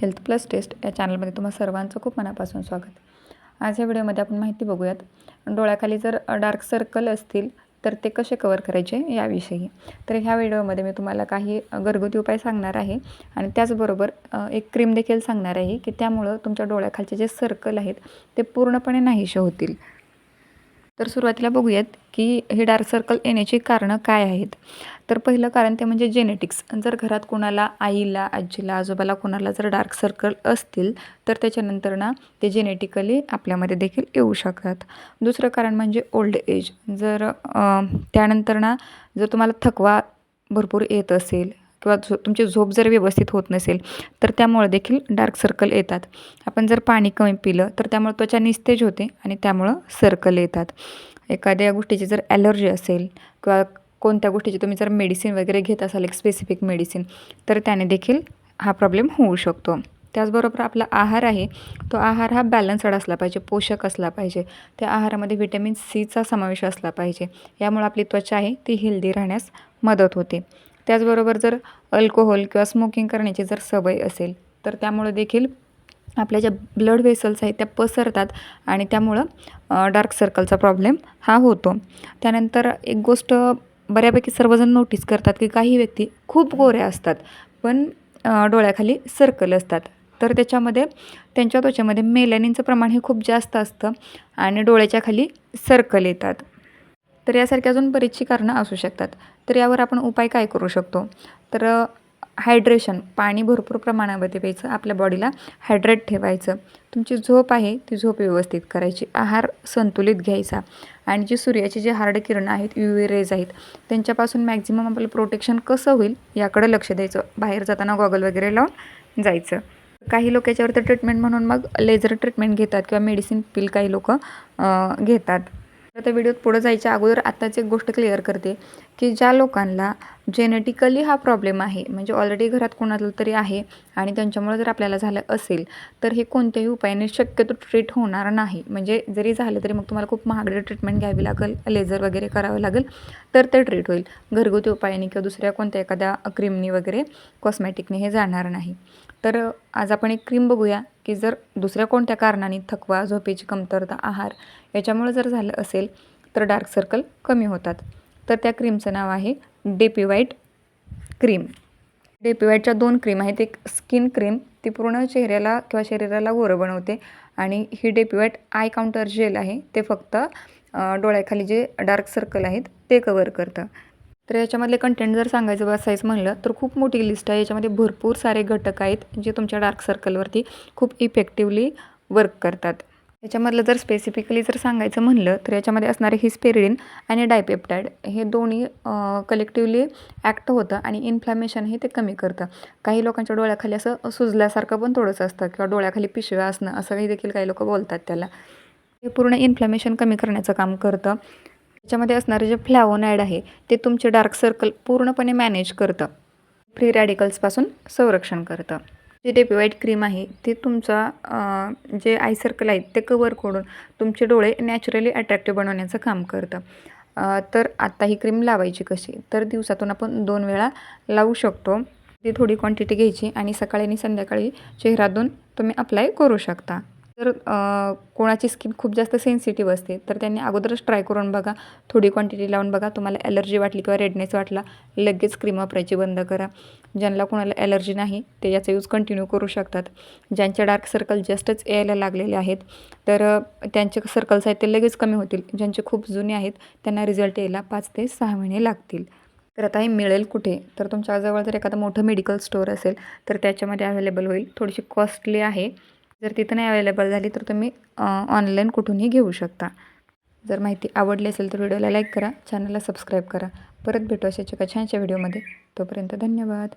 Health plus taste या चॅनलमध्ये तुम्हा सर्वांचं खूप मनापासून स्वागत. आज या व्हिडिओमध्ये आपण माहिती बघूयात डोळ्याखाली जर डार्क सर्कल असतील तर ते कसे कवर करायचे याविषयी. तर ह्या व्हिडिओमध्ये मी तुम्हाला काही घरगुती उपाय सांगणार आहे आणि त्याचबरोबर एक क्रीम देखील सांगणार आहे की त्यामुळं तुमच्या डोळ्याखालचे जे सर्कल आहेत ते पूर्णपणे नाहीशे होतील. तर सुरुवातीला बघूयात की हे डार्क सर्कल येण्याची कारणं काय आहेत. तर पहिलं कारण ते म्हणजे जेनेटिक्स जर घरात कोणाला आईला आजीला आजोबाला कोणाला जर डार्क सर्कल असतील तर त्याच्यानंतर ना ते जेनेटिकली आपल्यामध्ये देखील येऊ शकतात. दुसरं कारण म्हणजे ओल्ड एज जर त्यानंतर ना जर तुम्हाला थकवा भरपूर येत असेल किंवा झो तुमची झोप जर व्यवस्थित होत नसेल तर त्यामुळे देखील डार्क सर्कल येतात. आपण जर पाणी कमी पिलं तर त्यामुळे त्वचा निस्तेज होते आणि त्यामुळं सर्कल येतात. एखाद्या गोष्टीची जर ॲलर्जी असेल किंवा कोणत्या गोष्टीची तुम्ही जर मेडिसिन वगैरे घेत असाल एक स्पेसिफिक मेडिसिन तर त्याने देखील हा प्रॉब्लेम होऊ शकतो. त्याचबरोबर आपला आहार आहे तो आहार हा बॅलन्सड असला पाहिजे पोषक असला पाहिजे. त्या आहारामध्ये व्हिटॅमिन सीचा समावेश असला पाहिजे. यामुळे आपली त्वचा आहे ती हेल्दी राहण्यास मदत होते. त्याचबरोबर जर अल्कोहोल किंवा स्मोकिंग करण्याची जर सवय असेल तर त्यामुळं देखील आपल्या ज्या ब्लड वेसल्स आहेत त्या पसरतात आणि त्यामुळं डार्क सर्कलचा प्रॉब्लेम हा होतो. त्यानंतर एक गोष्ट बऱ्यापैकी सर्वजण नोटीस करतात की काही व्यक्ती खूप गोऱ्या असतात पण डोळ्याखाली सर्कल असतात. तर त्याच्यामध्ये त्यांच्या त्वचेमध्ये मेलॅनिनचं प्रमाण हे खूप जास्त असतं आणि डोळ्याच्या खाली सर्कल येतात. तर यासारखी अजून बरीचशी कारणं असू शकतात. तर यावर आपण उपाय काय करू शकतो? तर हायड्रेशन पाणी भरपूर प्रमाणामध्ये प्यायचं आपल्या बॉडीला हायड्रेट ठेवायचं. तुमची झोप आहे ती झोप व्यवस्थित करायची. आहार संतुलित घ्यायचा. आणि जी सूर्याची जी हार्ड किरणं आहेत यू रेज आहेत त्यांच्यापासून मॅक्झिमम आपलं प्रोटेक्शन कसं होईल याकडे लक्ष द्यायचं. बाहेर जाताना गॉगल वगैरे लावून जायचं. काही लोक याच्यावर तर ट्रीटमेंट म्हणून मग लेझर ट्रीटमेंट घेतात किंवा मेडिसिन पिल काही लोक घेतात. तर त्या व्हिडिओत पुढं जायच्या अगोदर आत्ताच एक गोष्ट क्लिअर करते की ज्या लोकांना जेनेटिकली हा प्रॉब्लेम आहे. म्हणजे ऑलरेडी घरात कोणाला तरी आहे आणि त्यांच्यामुळे जर आपल्याला झालं असेल तर हे कोणत्याही उपायाने शक्यतो ट्रीट होणार नाही. म्हणजे जरी झालं तरी मग तुम्हाला खूप महागडे ट्रीटमेंट घ्यावी लागेल लेझर वगैरे करावं लागेल तर ते ट्रीट होईल. घरगुती उपायाने किंवा दुसऱ्या कोणत्या एखाद्या क्रीमनी वगैरे कॉस्मॅटिकने हे जाणार नाही. तर आज आपण एक क्रीम बघूया की जर दुसऱ्या कोणत्या कारणाने थकवा झोपेची कमतरता आहार याच्यामुळे जर झालं असेल तर डार्क सर्कल कमी होतात. तर त्या क्रीमचं नाव आहे डेपी व्हाईट क्रीम. डेपी व्हाईटच्या दोन क्रीम आहेत. एक स्किन क्रीम ती पूर्ण चेहऱ्याला किंवा शरीराला गोरं बनवते आणि ही डेपी व्हाईट आय काउंटर जेल आहे. ते फक्त डोळ्याखाली जे डार्क सर्कल आहेत ते कवर करतं. तर याच्यामधले कंटेंट जर सांगायचं बसायचं म्हणलं तर खूप मोठी लिस्ट आहे. याच्यामध्ये भरपूर सारे घटक आहेत जे तुमच्या डार्क सर्कलवरती खूप इफेक्टिवली वर्क करतात. याच्यामधलं जर स्पेसिफिकली जर सांगायचं म्हणलं तर याच्यामध्ये असणारे हिस्पेरिडीन आणि डायपेप्टाईड हे दोन्ही कलेक्टिवली ॲक्ट होतं आणि इन्फ्लॅमेशन हे ते कमी करतं. काही लोकांच्या डोळ्याखाली असं सुजल्यासारखं पण थोडंसं असतं किंवा डोळ्याखाली पिशव्या असणं असं काही देखील काही लोक बोलतात त्याला. हे पूर्ण इन्फ्लॅमेशन कमी करण्याचं काम करतं. त्याच्यामध्ये असणारे जे फ्लॅवोनाईड आहे ते तुमचे डार्क सर्कल पूर्णपणे मॅनेज करतं. फ्री रॅडिकल्सपासून संरक्षण करतं. जे डेपीवाईट क्रीम आहे ते तुमचा जे आय सर्कल आहेत ते कवर करून तुमचे डोळे नॅचरली अट्रॅक्टिव्ह बनवण्याचं काम करतं. तर आत्ता ही क्रीम लावायची कशी? तर दिवसातून आपण दोन वेळा लावू शकतो. ती थोडी क्वांटिटी घ्यायची आणि सकाळी आणि संध्याकाळी चेहरा तुम्ही अप्लाय करू शकता. जर कोणाची स्किन खूप जास्त सेन्सिटिव्ह असते तर त्यांनी अगोदरच ट्राय करून बघा. थोडी क्वांटिटी लावून बघा. तुम्हाला ॲलर्जी वाटली किंवा रेडनेस वाटला लगेच क्रीम वापरायची बंद करा. ज्यांना कोणाला ॲलर्जी नाही ते याचा यूज कंटिन्यू करू शकतात. ज्यांचे डार्क सर्कल जस्टच यायला लागलेले आहेत तर त्यांचे सर्कल्स आहेत ते लगेच कमी होतील. ज्यांचे खूप जुने आहेत त्यांना रिझल्ट यायला पाच ते सहा महिने लागतील. तर आता हे मिळेल कुठे? तर तुमच्याजवळ जर एखादं मोठं मेडिकल स्टोअर असेल तर त्याच्यामध्ये अवेलेबल होईल. थोडीशी कॉस्टली आहे. जर तिथं नाही अवेलेबल झाली तर तुम्ही ऑनलाईन कुठूनही घेऊ शकता. जर माहिती आवडली असेल तर व्हिडिओला लाईक करा चॅनलला सबस्क्राईब करा. परत भेटू अशाच एका छानशा व्हिडिओमध्ये तोपर्यंत धन्यवाद.